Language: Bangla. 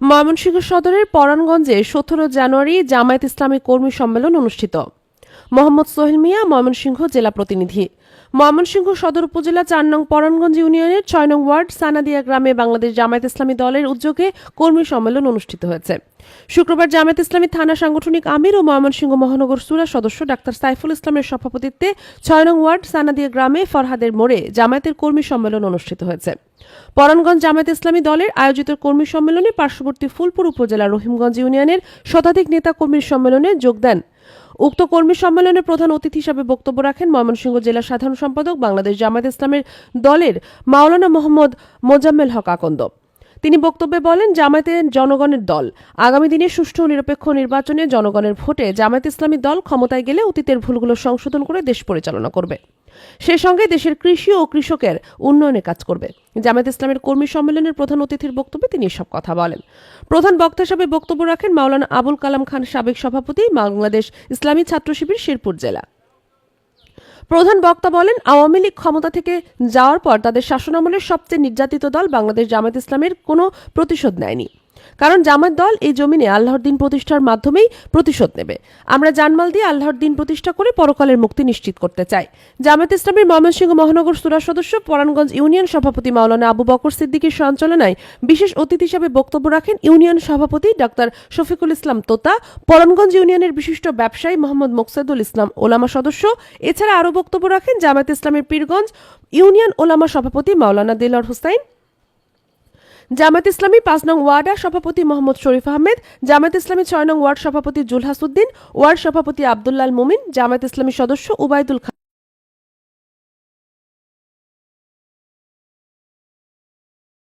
ময়মনসিংহ সদরের পরাণগঞ্জে সতেরো জানুয়ারি জামায়াত ইসলামী কর্মী সম্মেলন অনুষ্ঠিত। মোহাম্মদ সোহেল মিয়া, ময়মনসিংহ জেলা প্রতিনিধি। ময়মনসিংহ সদর উপজেলা চার নং পরানগঞ্জ ইউনিয়নের ছয় নং ওয়ার্ড সানাদিয়া গ্রামে বাংলাদেশ জামায়াত ইসলামী দলের উদ্যোগে কর্মী সম্মেলন অনুষ্ঠিত হয়েছে। শুক্রবার জামায়াত ইসলামী থানা সাংগঠনিক আমির ও ময়মনসিংহ মহানগর সুরা সদস্য ডাক্তার সাইফুল ইসলামের সভাপতিত্বে ছয় নং ওয়ার্ড সানাদিয়া গ্রামে ফরহাদের মোড়ে জামায়াতের কর্মী সম্মেলন অনুষ্ঠিত হয়েছে। পরানগঞ্জ জামায়াত ইসলামী দলের আয়োজিত কর্মী সম্মেলনে পার্শ্ববর্তী ফুলপুর উপজেলার রহিমগঞ্জ ইউনিয়নের শতাধিক নেতা কর্মীর সম্মেলনে যোগ দেন। উক্ত কর্মী সম্মেলনে প্রধান অতিথি হিসাবে বক্তব্য রাখেন ময়মনসিংহ জেলা সাধারণ সম্পাদক বাংলাদেশ জামায়াত ইসলামের দলের মাওলানা মোহাম্মদ মোজাম্মেল হক আকন্দ। তিনি বক্তব্যে বলেন জামায়াতের জনগণের দল। আগামী দিনে সুষ্ঠু নিরপেক্ষ নির্বাচনে জনগণের ভোটে জামায়াত ইসলামী দল ক্ষমতায় গেলে অতীতের ভুলগুলো সংশোধন করে দেশ পরিচালনা করবে। সে সঙ্গে দেশের কৃষি ও কৃষকের উন্নয়নে কাজ করবে। জামায়াত ইসলামের কর্মী সম্মেলনের প্রধান অতিথির বক্তব্যে তিনি এসব কথা বলেন। প্রধান বক্তা হিসাবে বক্তব্য রাখেন মাওলানা আবুল কালাম খান সাবেক সভাপতি, বাংলাদেশ ইসলামী ছাত্র শিবির, শেরপুর জেলা। প্রধান বক্তা বলেন, আওয়ামী লীগ ক্ষমতা থেকে যাওয়ার পর তাদের শাসনামলের সবচেয়ে নির্যাতিত দল বাংলাদেশ জামায়াত ইসলামের কোনো প্রতিশোধ নেয়নি। কারণ জামাত দল এই জমিনে আল্লাহর দিন প্রতিষ্ঠার মাধ্যমেই প্রতিশোধ নেবে। আমরা জানমাল দিয়ে আল্লাহর দিন প্রতিষ্ঠা করে পরকালের মুক্তি নিশ্চিত করতে চাই। জামাত ইসলামের ময়মনসিংহ মহানগর সুরা সদস্য পরাণগঞ্জ ইউনিয়ন সভাপতি মাওলানা আবু বকর সিদ্দিকীর সঞ্চালনায় বিশেষ অতিথি হিসেবে বক্তব্য রাখেন ইউনিয়ন সভাপতি ডাক্তার শফিকুল ইসলাম তোতা পরাণগঞ্জ ইউনিয়নের বিশিষ্ট ব্যবসায়ী মোহাম্মদ মোকসেদুল ইসলাম ওলামা সদস্য। এছাড়া আরও বক্তব্য রাখেন জামাত ইসলামের পীরগঞ্জ ইউনিয়ন ওলামা সভাপতি মাওলানা দিলর হুসাইন। জামাত ইসলামী পাঁচ নং ওয়ার্ডা সভাপতি মোহাম্মদ শরীফ আহমেদ জামাত ইসলামী ছয় নং ওয়ার্ড সভাপতি জুলহাসুদ্দিন ওয়ার্ড সভাপতি আবদুল্লাল মুমিন জামাত ইসলামী সদস্য উবায়দুল খান